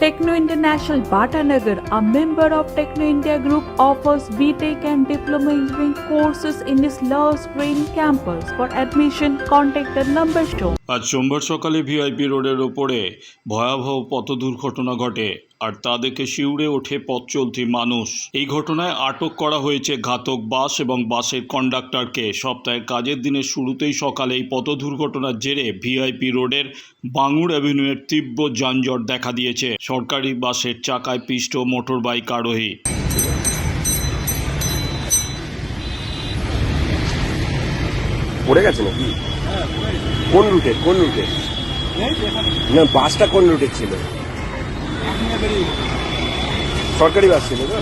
Techno International Bhatanagar, a member of Techno India Group, offers BTEC and Diploma Engineering courses in its Love Green campus. For admission, contact the number shown. আজ সোমবার সকালে VIP রোডের ওপরে ভয়াবহ পথ দুর্ঘটনা ঘটে আর তা দেখে শিউরে ওঠে পথ চলতি মানুষ এই ঘটনায় আটক করা হয়েছে ঘাতক বাস এবং বাসের কন্ডাক্টরকে সপ্তাহের কাজের দিনের শুরুতেই সকালে এই পথ দুর্ঘটনার জেরে ভিআইপি রোডের বাঙুর অ্যাভিনিউয়ের তীব্র যানজট দেখা দিয়েছে সরকারি বাসের চাকায় পিষ্ট মোটর বাইক আরোহী। পড়ে গেছে নাকি? কোন রুটে? কোন রুটে? না বাসটা কোন রুটে ছিল? সরকারি বাস ছিল তো?